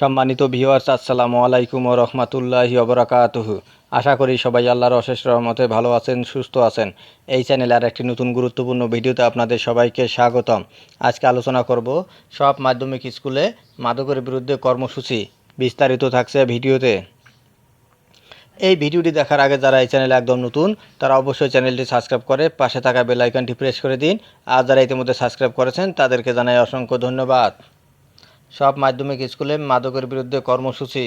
সম্মানিত ভিউয়ার্স, আসসালামু আলাইকুম ও রহমাতুল্লাহি অবরাকাতুহু আশা করি সবাই আল্লাহর অশেষ রহমতে ভালো আছেন, সুস্থ আছেন। এই চ্যানেলে আর একটি নতুন গুরুত্বপূর্ণ ভিডিওতে আপনাদের সবাইকে স্বাগতম। আজকে আলোচনা করব সব মাধ্যমিক স্কুলে মাদকের বিরুদ্ধে কর্মসূচি বিস্তারিত থাকছে ভিডিওতে। এই ভিডিওটি দেখার আগে যারা এই চ্যানেলে একদম নতুন, তারা অবশ্যই চ্যানেলটি সাবস্ক্রাইব করে পাশে থাকা বেল আইকনটি প্রেস করে দিন। আর যারা ইতিমধ্যে সাবস্ক্রাইব করেছেন, তাদেরকে জানাই অসংখ্য ধন্যবাদ। সব মাধ্যমিক স্কুলে মাদকের বিরুদ্ধে কর্মসূচি।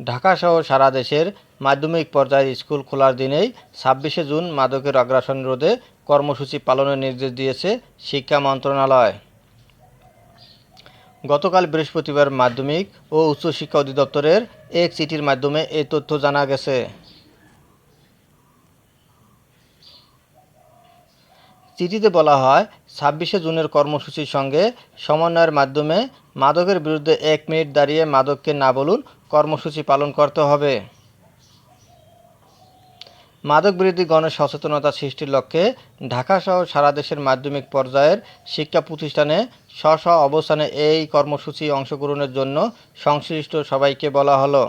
ঢাকা সহ সারা দেশের মাধ্যমিক পর্যায়ের স্কুল খোলার দিনেই ছাব্বিশে জুন মাদকের আগ্রাসন রোধে কর্মসূচি পালনের নির্দেশ দিয়েছে শিক্ষা মন্ত্রণালয়। গতকাল বৃহস্পতিবার মাধ্যমিক ও উচ্চশিক্ষা অধিদপ্তরের এক চিঠির মাধ্যমে এই তথ্য জানা গেছে। চিঠিতে বলা হয়, ছাব্বিশে জুনের কর্মসূচির সঙ্গে সমন্বয়ের মাধ্যমে মাদকের বিরুদ্ধে এক মিনিট দাঁড়িয়ে মাদককে না বলুন, কর্মসূচি পালন করতে হবে। মাদক বিরোধী গণের সচেতনতা সৃষ্টির লক্ষ্যে ঢাকাসহ সারা দেশের মাধ্যমিক পর্যায়ের শিক্ষা প্রতিষ্ঠানে স্ব স্ব অবস্থানে এই কর্মসূচি অংশগ্রহণের জন্য সংশ্লিষ্ট সবাইকে বলা হলো।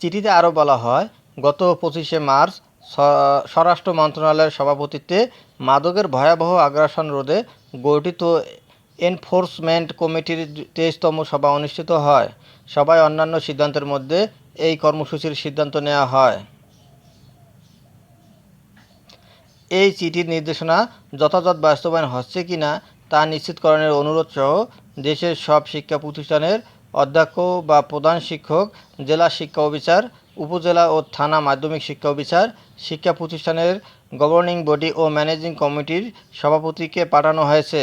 চিঠিতে আরও বলা হয়, গত পঁচিশে মার্চ স্বরাষ্ট্র মন্ত্রণালয়ের সভাপতিত্বে মাদকের ভয়াবহ আগ্রাসন রোধে গঠিত এনফোর্সমেন্ট কমিটির তেইশতম সভা অনুষ্ঠিত হয়। সভায় অন্যান্য সিদ্ধান্তের মধ্যে এই কর্মসূচির সিদ্ধান্ত নেওয়া হয়। এই চিঠির নির্দেশনা যথাযথ বাস্তবায়ন হচ্ছে কি না তা নিশ্চিতকরণের অনুরোধ সহ দেশের সব শিক্ষা প্রতিষ্ঠানের অধ্যক্ষ বা প্রধান শিক্ষক, জেলা শিক্ষা অফিসার, উপজেলা ও থানা মাধ্যমিক শিক্ষা অফিসার, শিক্ষা প্রতিষ্ঠানের গভর্নিং বডি ও ম্যানেজিং কমিটির সভাপতিকে পাঠানো হয়েছে।